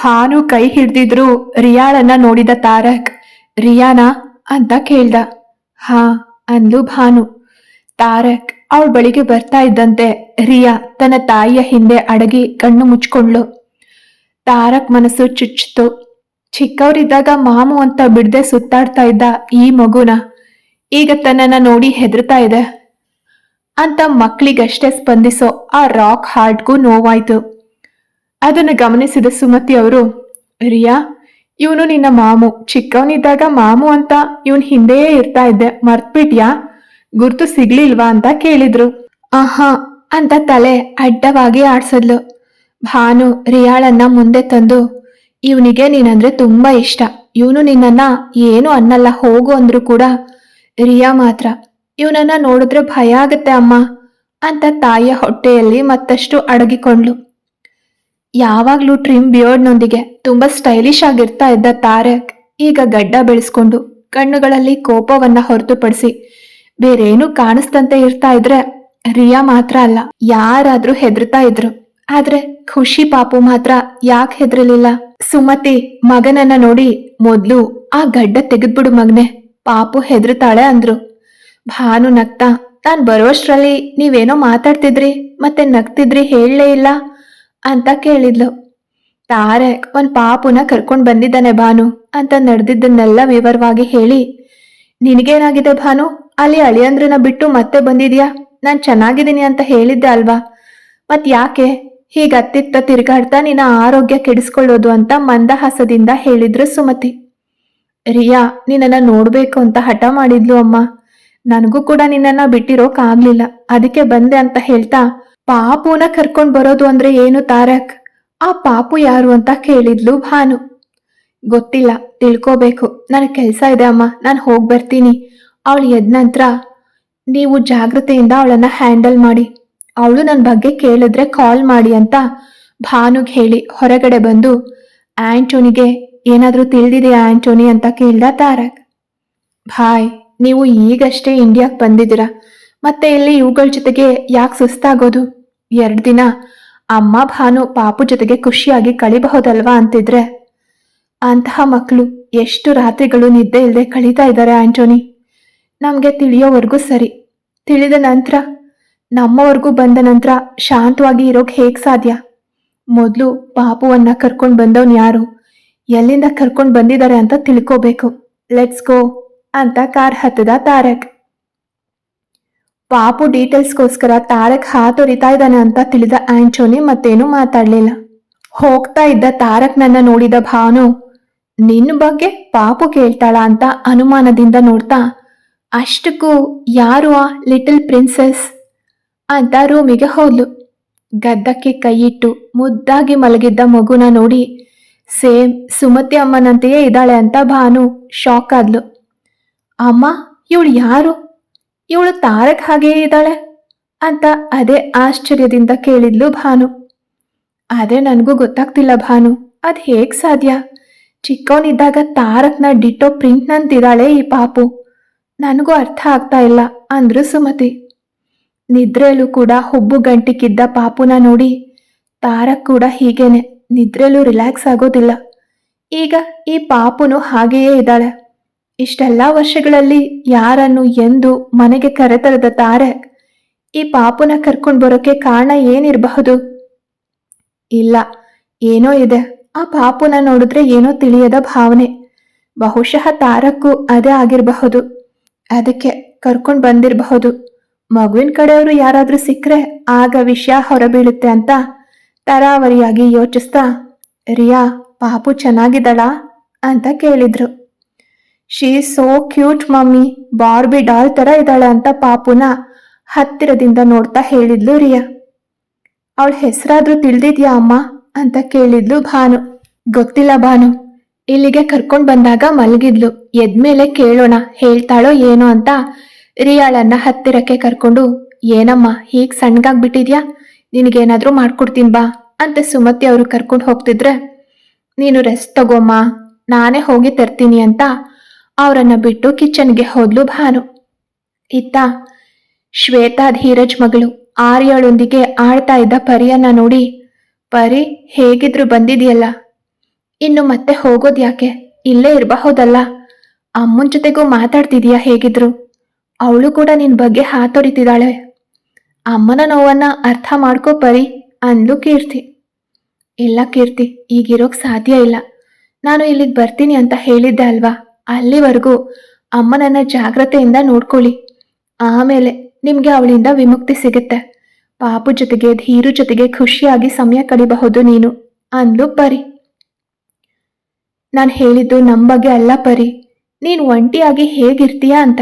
ಭಾನು ಕೈ ಹಿಡ್ದಿದ್ರು ರಿಯಾಳನ್ನ ನೋಡಿದ ತಾರಕ್, ರಿಯಾನಾ ಅಂತ ಕೇಳ್ದ. ಹಾ, ಅಂದ್ಲು ಭಾನು. ತಾರಕ್ ಅವಳ ಬಳಿಗೆ ಬರ್ತಾ ಇದ್ದಂತೆ ರಿಯಾ ತನ್ನ ತಾಯಿಯ ಹಿಂದೆ ಅಡಗಿ ಕಣ್ಣು ಮುಚ್ಕೊಂಡ್ಳು. ತಾರಕ್ ಮನಸ್ಸು ಚುಚ್ಚಿತು ಚಿಕ್ಕವರಿದ್ದಾಗ ಮಾಮು ಅಂತ ಬಿಡದೆ ಸುತ್ತಾಡ್ತಾ ಇದ್ದ ಈ ಮಗುನ ಈಗ ತನ್ನನ್ನ ನೋಡಿ ಹೆದರ್ತಾ ಇದೆ. ಅಂತ ಮಕ್ಕಳಿಗಷ್ಟೇ ಸ್ಪಂದಿಸೋ ಆ ರಾಕ್ ಹಾರ್ಟ್ಗೂ ನೋವಾಯ್ತು. ಅದನ್ನು ಗಮನಿಸಿದ ಸುಮತಿ ಅವರು, ರಿಯಾ, ಇವನು ನಿನ್ನ ಮಾಮು. ಚಿಕ್ಕವನಿದ್ದಾಗ ಮಾಮು ಅಂತ ಇವನ್ ಹಿಂದೆಯೇ ಇರ್ತಾ ಇದ್ದೆ. ಮರ್ತ್ಬಿಟ್ಯಾ? ಗುರ್ತು ಸಿಗ್ಲಿಲ್ವಾ ಅಂತ ಕೇಳಿದ್ರು. ಆಹಾ, ಅಂತ ತಲೆ ಅಡ್ಡವಾಗಿ ಆಡ್ಸದ್ಲು. ಭಾನು ರಿಯಾಳನ್ನ ಮುಂದೆ ತಂದು, ಇವನಿಗೆ ನೀನಂದ್ರೆ ತುಂಬಾ ಇಷ್ಟ. ಇವನು ನಿನ್ನನ್ನ ಏನು ಅನ್ನಲ್ಲ, ಹೋಗು ಅಂದ್ರು ಕೂಡ. ರಿಯಾ ಮಾತ್ರ, ಇವನನ್ನ ನೋಡಿದ್ರೆ ಭಯ ಆಗತ್ತೆ ಅಮ್ಮ ಅಂತ ತಾಯಿಯ ಹೊಟ್ಟೆಯಲ್ಲಿ ಮತ್ತಷ್ಟು ಅಡಗಿಕೊಂಡ್ಲು ಯಾವಾಗ್ಲೂ ಟ್ರಿಮ್ ಬಿಯರ್ಡ್ನೊಂದಿಗೆ ತುಂಬಾ ಸ್ಟೈಲಿಶ್ ಆಗಿರ್ತಾ ಇದ್ದ ತಾರಕ್ ಈಗ ಗಡ್ಡ ಬೆಳೆಸ್ಕೊಂಡು ಕಣ್ಣುಗಳಲ್ಲಿ ಕೋಪವನ್ನ ಹೊರತುಪಡಿಸಿ ಬೇರೇನು ಕಾಣಿಸ್ತಂತೆ ಇರ್ತಾ ಇದ್ರೆ ರಿಯಾ ಮಾತ್ರ ಅಲ್ಲ, ಯಾರಾದ್ರೂ ಹೆದರ್ತಾ ಇದ್ರು. ಆದ್ರೆ ಖುಷಿ ಪಾಪು ಮಾತ್ರ ಯಾಕೆ ಹೆದರಲಿಲ್ಲ? ಸುಮತಿ ಮಗನನ್ನ ನೋಡಿ ಮೊದ್ಲು ಆ ಗಡ್ಡ ತೆಗೆದ್ಬಿಡು ಮಗನೆ, ಪಾಪು ಹೆದರ್ತಾಳೆ ಅಂದ್ರು. ಭಾನು ನಗ್ತಾ ನಾನ್ ಬರೋಷ್ಟ್ರಲ್ಲಿ ನೀವೇನೋ ಮಾತಾಡ್ತಿದ್ರಿ, ಮತ್ತೆ ನಗ್ತಿದ್ರಿ, ಹೇಳಲೇ ಇಲ್ಲ. ಅಂತ ಕೇಳಿದ್ಲು. ತಾರಕ್ ಒಂದ್ ಪಾಪುನ ಕರ್ಕೊಂಡ್ ಬಂದಿದ್ದಾನೆ ಭಾನು ಅಂತ ನಡೆದಿದ್ದನ್ನೆಲ್ಲ ವಿವರವಾಗಿ ಹೇಳಿ. ನಿನಗೇನಾಗಿದೆ ಭಾನು? ಅಲ್ಲಿ ಅಳಿಯಂದ್ರನ ಬಿಟ್ಟು ಮತ್ತೆ ಬಂದಿದ್ಯಾ? ನಾನ್ ಚೆನ್ನಾಗಿದ್ದೀನಿ ಅಂತ ಹೇಳಿದ್ದೆ ಅಲ್ವಾ? ಮತ್ ಯಾಕೆ? ಹೀಗ ಅತ್ತಿತ್ತ ತಿರುಗಾಡ್ತಾ ನಿನ್ನ ಆರೋಗ್ಯ ಕೆಡಿಸ್ಕೊಳ್ಳೋದು ಅಂತ ಮಂದಹಾಸದಿಂದ ಹೇಳಿದ್ರು ಸುಮತಿ. ರಿಯಾ, ನಿನ್ನನ್ನ ನೋಡ್ಬೇಕು ಅಂತ ಹಠ ಮಾಡಿದ್ಲು ಅಮ್ಮ. ನನಗೂ ಕೂಡ ನಿನ್ನನ್ನ ಬಿಟ್ಟಿರೋಕ್ ಆಗ್ಲಿಲ್ಲ ಅದಕ್ಕೆ ಬಂದೆ ಅಂತ ಹೇಳ್ತಾ ಪಾಪುನ ಕರ್ಕೊಂಡ್ ಬರೋದು ಅಂದ್ರೆ ಏನು ತಾರಕ್? ಆ ಪಾಪು ಯಾರು ಅಂತ ಕೇಳಿದ್ಲು ಭಾನು. ಗೊತ್ತಿಲ್ಲ, ತಿಳ್ಕೋಬೇಕು. ನನಗೆ ಕೆಲಸ ಇದೆ ಅಮ್ಮ, ನಾನು ಹೋಗಿ ಬರ್ತೀನಿ. ಅವಳು ಎದ್ದ ನಂತರ, ನೀವು ಜಾಗ್ರತೆಯಿಂದ ಅವಳನ್ನ ಹ್ಯಾಂಡಲ್ ಮಾಡಿ. ಅವಳು ನನ್ನ ಬಗ್ಗೆ ಕೇಳಿದ್ರೆ ಕಾಲ್ ಮಾಡಿ ಅಂತ ಭಾನುಗೆ ಹೇಳಿ ಹೊರಗಡೆ ಬಂದು, ಆಂಟೋನಿಗೆ, ಏನಾದರೂ ತಿಳಿದಿದೆಯಾ ಆಂಟೋನಿ ಅಂತ ಕೇಳ್ದ ತಾರಕ್. ಭಾಯ್, ನೀವು ಈಗಷ್ಟೇ ಇಂಡಿಯಾಕ್ ಬಂದಿದ್ದೀರಾ? ಮತ್ತೆ ಇಲ್ಲಿ ಇವುಗಳ ಜೊತೆಗೆ ಯಾಕೆ ಸುಸ್ತಾಗೋದು? ಎರಡು ದಿನ. ಅಮ್ಮ ಭಾನು ಪಾಪು ಜೊತೆಗೆ ಖುಷಿಯಾಗಿ ಕಳಿಬಹುದಲ್ವಾ ಅಂತಿದ್ರೆ. ಅಂತಹ ಮಕ್ಕಳು ಎಷ್ಟು ರಾತ್ರಿಗಳು ನಿದ್ದೆ ಇಲ್ಲದೆ ಕಳೀತಾ ಇದ್ದಾರೆ ಆಂಟೋನಿ ನಮಗೆ ತಿಳಿಯೋವರೆಗೂ ಸರಿ. ತಿಳಿದ ನಂತರ, ನಮ್ಮವರೆಗೂ ಬಂದ ನಂತರ ಶಾಂತವಾಗಿ ಇರೋಕೆ ಹೇಗೆ ಸಾಧ್ಯ? ಮೊದಲು ಪಾಪುವನ್ನ ಕರ್ಕೊಂಡು ಬಂದವನು ಯಾರು? ಎಲ್ಲಿಂದ ಕರ್ಕೊಂಡು ಬಂದಿದ್ದಾರೆ ಅಂತ ತಿಳ್ಕೋಬೇಕು. ಲೆಟ್ಸ್ ಗೋ ಅಂತ ಕಾರ್ ಹತ್ತದ ತಾರಕ್. ಪಾಪು ಡೀಟೇಲ್ಸ್ಗೋಸ್ಕರ ತಾರಕ್ ಹಾತೊರಿತಾ ಇದ್ದಾನೆ ಅಂತ ತಿಳಿದ ಆಂಟೋನಿ ಮತ್ತೇನು ಮಾತಾಡಲಿಲ್ಲ. ಹೋಗ್ತಾ ಇದ್ದ ತಾರಕ್ ನನ್ನ ನೋಡಿದ ಭಾನು, ನಿನ್ನ ಬಗ್ಗೆ ಪಾಪು ಕೇಳ್ತಾಳ ಅಂತ ಅನುಮಾನದಿಂದ ನೋಡ್ತಾ, ಅಷ್ಟಕ್ಕೂ ಯಾರು ಆ ಲಿಟಲ್ ಪ್ರಿನ್ಸೆಸ್? ಅಂತ ರೂಮಿಗೆ ಹೋದ್ಲು. ಗದ್ದಕ್ಕೆ ಕೈಯಿಟ್ಟು ಮುದ್ದಾಗಿ ಮಲಗಿದ್ದ ಮಗುನ ನೋಡಿ, ಸೇಮ್ ಸುಮತಿ ಅಮ್ಮನಂತೆಯೇ ಇದ್ದಾಳೆ ಅಂತ ಭಾನು ಶಾಕ್ ಆದ್ಲು. ಅಮ್ಮ, ಇವಳು ಯಾರು? ಇವಳು ತಾರಕ್ ಹಾಗೆಯೇ ಇದ್ದಾಳೆ ಅಂತ ಅದೇ ಆಶ್ಚರ್ಯದಿಂದ ಕೇಳಿದ್ಲು ಭಾನು. ಅದೇ ನನಗೂ ಗೊತ್ತಾಗ್ತಿಲ್ಲ ಭಾನು, ಅದು ಹೇಗೆ ಸಾಧ್ಯ? ಚಿಕ್ಕವನಿದ್ದಾಗ ತಾರಕ್ನ ಡಿಟೋ ಪ್ರಿಂಟ್ನಂತಿದ್ದಾಳೆ ಈ ಪಾಪು. ನನಗೂ ಅರ್ಥ ಆಗ್ತಾ ಇಲ್ಲ ಅಂದ್ರು ಸುಮತಿ. ನಿದ್ರೆಯಲ್ಲೂ ಕೂಡ ಹುಬ್ಬು ಗಂಟಿಕ್ಕಿದ್ದ ಪಾಪುನ ನೋಡಿ ತಾರಕ್ ಕೂಡ ಹೀಗೇನೆ ನಿದ್ರೆಯಲ್ಲೂ ರಿಲ್ಯಾಕ್ಸ್ ಆಗೋದಿಲ್ಲ. ಈಗ ಈ ಪಾಪುನು ಹಾಗೆಯೇ ಇದ್ದಾಳೆ. ಇಷ್ಟೆಲ್ಲ ವರ್ಷಗಳಲ್ಲಿ ಯಾರನ್ನು ಎಂದು ಮನೆಗೆ ಕರೆತರದ ತಾರೆ, ಈ ಪಾಪುನ ಕರ್ಕೊಂಡು ಬರೋಕೆ ಕಾರಣ ಏನಿರಬಹುದು? ಇಲ್ಲ, ಏನೋ ಇದೆ. ಆ ಪಾಪುನ ನೋಡಿದ್ರೆ ಏನೋ ತಿಳಿಯದ ಭಾವನೆ. ಬಹುಶಃ ತಾರಕ್ಕೂ ಅದೇ ಆಗಿರಬಹುದು. ಅದಕ್ಕೆ ಕರ್ಕೊಂಡು ಬಂದಿರಬಹುದು. ಮಗುವಿನ ಕಡೆಯವರು ಯಾರಾದರೂ ಸಿಕ್ಕರೆ ಆಗ ವಿಷಯ ಹೊರಬೀಳುತ್ತೆ ಅಂತ ತರಾವರಿಯಾಗಿ ಯೋಚಿಸ್ತಾ, ರಿಯಾ, ಪಾಪು ಚೆನ್ನಾಗಿದ್ದಾಳಾ? ಅಂತ ಕೇಳಿದ್ರು. She so cute mummy. Barbie doll ತರ ಇದ್ದಾಳೆ ಅಂತ ಪಾಪುನ ಹತ್ತಿರದಿಂದ ನೋಡ್ತಾ ಹೇಳಿದ್ಲು ರಿಯಾ. ಅವಳ ಹೆಸರಾದ್ರೂ ತಿಳಿದಿದ್ಯಾ ಅಮ್ಮ? ಅಂತ ಕೇಳಿದ್ಲು ಭಾನು. ಗೊತ್ತಿಲ್ಲ ಭಾನು. ಇಲ್ಲಿಗೆ ಕರ್ಕೊಂಡ್ ಬಂದಾಗ ಮಲಗಿದ್ಲು. ಎದ್ಮೇಲೆ ಕೇಳೋಣ, ಹೇಳ್ತಾಳೋ ಏನೋ ಅಂತ ರಿಯಾಳನ್ನ ಹತ್ತಿರಕ್ಕೆ ಕರ್ಕೊಂಡು, ಏನಮ್ಮ, ಹೀಗ್ ಸಣ್ಣಗಾಗ್ಬಿಟ್ಟಿದ್ಯಾ? ನಿನಗೇನಾದ್ರೂ ಮಾಡ್ಕೊಡ್ತೀನಿ ಬಾ ಅಂತ ಸುಮತಿ ಅವರು ಕರ್ಕೊಂಡು ಹೋಗ್ತಿದ್ರೆ, ನೀನು ರೆಸ್ಟ್ ತಗೋಮ್ಮ. ನಾನೇ ಹೋಗಿ ತರ್ತೀನಿ ಅಂತ ಅವರನ್ನ ಬಿಟ್ಟು ಕಿಚನ್ಗೆ ಹೋದ್ಲು ಭಾನು. ಇತ್ತ ಶ್ವೇತಾ ಧೀರಜ್ ಮಗಳು ಆರ್ಯಳೊಂದಿಗೆ ಆಡ್ತಾ ಇದ್ದ ಪರಿಯನ್ನ ನೋಡಿ, ಪರಿ, ಹೇಗಿದ್ರು ಬಂದಿದೆಯಲ್ಲ? ಇನ್ನು ಮತ್ತೆ ಹೋಗೋದ್ಯಾಕೆ ಇಲ್ಲೇ ಇರಬಹುದಲ್ಲ? ಅಮ್ಮನ ಜೊತೆಗೂ ಮಾತಾಡ್ತಿದೀಯಾ ಹೇಗಿದ್ರು? ಅವಳು ಕೂಡ ನಿನ್ ಬಗ್ಗೆ ಹಾತೊರಿತಿದ್ದಾಳೆ. ಅಮ್ಮನ ನೋವನ್ನ ಅರ್ಥ ಮಾಡ್ಕೋ ಪರಿ, ಅಂದ್ಲು ಕೀರ್ತಿ. ಇಲ್ಲ ಕೀರ್ತಿ, ಈಗಿರೋಕ್ ಸಾಧ್ಯ ಇಲ್ಲ. ನಾನು ಇಲ್ಲಿಗೆ ಬರ್ತೀನಿ ಅಂತ ಹೇಳಿದ್ದೆ ಅಲ್ವಾ? ಅಲ್ಲಿವರೆಗೂ ಅಮ್ಮನನ್ನ ಜಾಗ್ರತೆಯಿಂದ ನೋಡ್ಕೊಳ್ಳಿ. ಆಮೇಲೆ ನಿಮ್ಗೆ ಅವಳಿಂದ ವಿಮುಕ್ತಿ ಸಿಗುತ್ತೆ. ಪಾಪು ಜೊತೆಗೆ, ಧೀರು ಜೊತೆಗೆ ಖುಷಿಯಾಗಿ ಸಮಯ ಕಳಿಬಹುದು ನೀನು. ಅಂದ್ಲು ಪರಿ. ನಾನು ಹೇಳಿದ್ದು ನಮ್ಮ ಬಗ್ಗೆ ಅಲ್ಲ ಪರಿ. ನೀನು ಒಂಟಿಯಾಗಿ ಹೇಗಿರ್ತೀಯ ಅಂತ.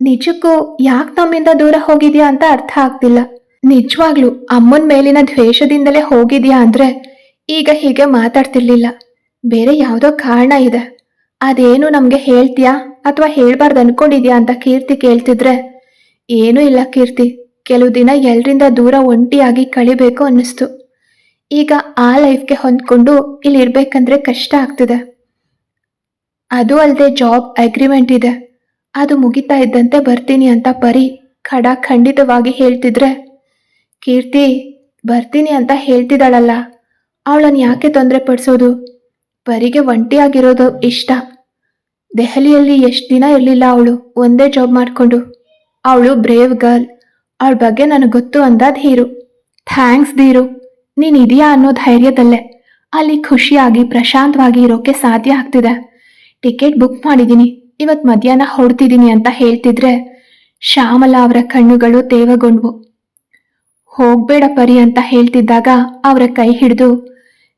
ನಿಜಕ್ಕೂ ಯಾಕೆ ನಮ್ಮಿಂದ ದೂರ ಹೋಗಿದ್ಯಾ ಅಂತ ಅರ್ಥ ಆಗ್ತಿಲ್ಲ. ನಿಜವಾಗ್ಲು ಅಮ್ಮನ ಮೇಲಿನ ದ್ವೇಷದಿಂದಲೇ ಹೋಗಿದ್ಯಾ ಅಂದ್ರೆ ಈಗ ಹೀಗೆ ಮಾತಾಡ್ತಿರ್ಲಿಲ್ಲ. ಬೇರೆ ಯಾವುದೋ ಕಾರಣ ಇದೆ. ಅದೇನು ನಮ್ಗೆ ಹೇಳ್ತೀಯಾ ಅಥವಾ ಹೇಳ್ಬಾರ್ದು ಅನ್ಕೊಂಡಿದ್ಯಾ ಅಂತ ಕೀರ್ತಿ ಕೇಳ್ತಿದ್ರೆ? ಏನೂ ಇಲ್ಲ ಕೀರ್ತಿ. ಕೆಲವು ದಿನ ಎಲ್ರಿಂದ ದೂರ ಒಂಟಿಯಾಗಿ ಕಳಿಬೇಕು ಅನ್ನಿಸ್ತು. ಈಗ ಆ ಲೈಫ್ಗೆ ಹೊಂದ್ಕೊಂಡು ಇಲ್ಲಿ ಇರ್ಬೇಕಂದ್ರೆ ಕಷ್ಟ ಆಗ್ತಿದೆ. ಅದು ಅಲ್ಲದೆ ಜಾಬ್ ಅಗ್ರಿಮೆಂಟ್ ಇದೆ. ಅದು ಮುಗಿತಾ ಇದ್ದಂತೆ ಬರ್ತೀನಿ ಅಂತ ಪರಿ ಖಡ ಖಂಡಿತವಾಗಿ ಹೇಳ್ತಿದ್ರೆ, ಕೀರ್ತಿ, ಬರ್ತೀನಿ ಅಂತ ಹೇಳ್ತಿದ್ದಾಳಲ್ಲ ಅವಳನ್ನು ಯಾಕೆ ತೊಂದರೆ ಪಡಿಸೋದು? ಪರಿಗೆ ಒಂಟಿಯಾಗಿರೋದು ಇಷ್ಟ. ದೆಹಲಿಯಲ್ಲಿ ಎಷ್ಟು ದಿನ ಇರಲಿಲ್ಲ ಅವಳು, ಒಂದೇ ಜಾಬ್ ಮಾಡಿಕೊಂಡು. ಅವಳು ಬ್ರೇವ್ ಗರ್ಲ್ ಅವಳ ಬಗ್ಗೆ ನನಗೆ ಗೊತ್ತು ಅಂದ ಧೀರು ಥ್ಯಾಂಕ್ಸ್ ಧೀರು ನೀನು ಇದೆಯಾ ಅನ್ನೋ ಧೈರ್ಯದಲ್ಲೇ. ಅಲ್ಲಿ ಖುಷಿಯಾಗಿ, ಪ್ರಶಾಂತವಾಗಿ ಇರೋಕೆ ಸಾಧ್ಯ ಆಗ್ತಿದೆ. ಟಿಕೆಟ್ ಬುಕ್ ಮಾಡಿದ್ದೀನಿ ಇವತ್ತು ಮಧ್ಯಾಹ್ನ ಹೊಡ್ತಿದ್ದೀನಿ ಅಂತ ಹೇಳ್ತಿದ್ರೆ ಶ್ಯಾಮಲ ಅವರ ಕಣ್ಣುಗಳು ತೇವಗೊಂಡ್ವು. ಹೋಗ್ಬೇಡ ಪರಿ ಅಂತ ಹೇಳ್ತಿದ್ದಾಗ ಅವರ ಕೈ ಹಿಡಿದು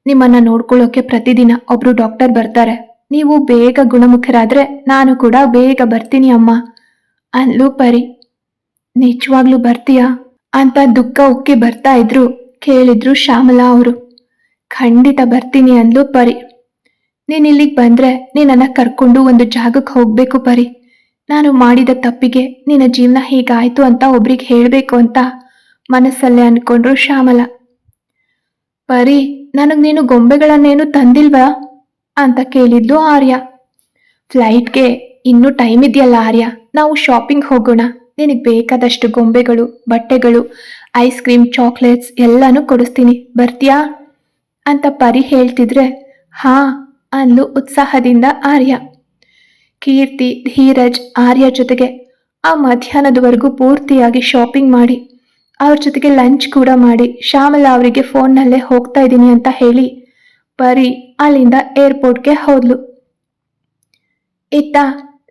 ನಿಮ್ಮನ್ನ ನೋಡ್ಕೊಳ್ಳೋಕೆ ಪ್ರತಿದಿನ ಒಬ್ರು ಡಾಕ್ಟರ್ ಬರ್ತಾರೆ. ನೀವು ಬೇಗ ಗುಣಮುಖರಾದ್ರೆ ನಾನು ಕೂಡ ಬೇಗ ಬರ್ತೀನಿ ಅಮ್ಮ. ಅಂದ್ಲು ಪರಿ. ನಿಜವಾಗ್ಲೂ ಬರ್ತೀಯಾ? ಅಂತ ದುಃಖ ಉಕ್ಕಿ ಬರ್ತಾ ಇದ್ರು, ಕೇಳಿದ್ರು ಶ್ಯಾಮಲಾ ಅವರು. ಖಂಡಿತ ಬರ್ತೀನಿ ಅಂದ್ಲು ಪರಿ. ನೀನ್ ಇಲ್ಲಿಗೆ ಬಂದ್ರೆ ನೀನನ್ನ ಕರ್ಕೊಂಡು ಒಂದು ಜಾಗಕ್ಕೆ ಹೋಗ್ಬೇಕು ಪರಿ. ನಾನು ಮಾಡಿದ ತಪ್ಪಿಗೆ ನಿನ್ನ ಜೀವನ ಹೀಗಾಯ್ತು ಅಂತ ಒಬ್ರಿಗೆ ಹೇಳ್ಬೇಕು ಅಂತ ಮನಸ್ಸಲ್ಲೇ ಅನ್ಕೊಂಡ್ರು ಶ್ಯಾಮಲ. ಪರಿ ನನಗ್ ನೀನು ಗೊಂಬೆಗಳನ್ನೇನು ತಂದಿಲ್ವಾ? ಅಂತ ಕೇಳಿದ್ಲು ಆರ್ಯ. ಫ್ಲೈಟ್ಗೆ ಇನ್ನೂ ಟೈಮ್ ಇದೆಯಲ್ಲ ಆರ್ಯ. ನಾವು ಶಾಪಿಂಗ್ ಹೋಗೋಣ. ನಿನಗೆ ಬೇಕಾದಷ್ಟು ಗೊಂಬೆಗಳು, ಬಟ್ಟೆಗಳು, ಐಸ್ ಕ್ರೀಮ್, ಚಾಕ್ಲೇಟ್ಸ್ ಎಲ್ಲನೂ ಕೊಡಿಸ್ತೀನಿ. ಬರ್ತೀಯಾ? ಅಂತ ಪರಿ ಹೇಳ್ತಿದ್ರೆ, ಹಾ ಅಂದ್ಲು ಉತ್ಸಾಹದಿಂದ ಆರ್ಯ. ಕೀರ್ತಿ, ಧೀರಜ್, ಆರ್ಯ ಜೊತೆಗೆ ಆ ಮಧ್ಯಾಹ್ನದವರೆಗೂ ಪೂರ್ತಿಯಾಗಿ ಶಾಪಿಂಗ್ ಮಾಡಿ. ಅವ್ರ ಜೊತೆಗೆ ಲಂಚ್ ಕೂಡ ಮಾಡಿ. ಶ್ಯಾಮಲ ಅವರಿಗೆ ಫೋನ್ನಲ್ಲೇ ಹೋಗ್ತಾ ಇದ್ದೀನಿ ಅಂತ ಹೇಳಿ ಪರಿ ಅಲ್ಲಿಂದ ಏರ್ಪೋರ್ಟ್ಗೆ ಹೋದ್ಲು. ಇತ್ತ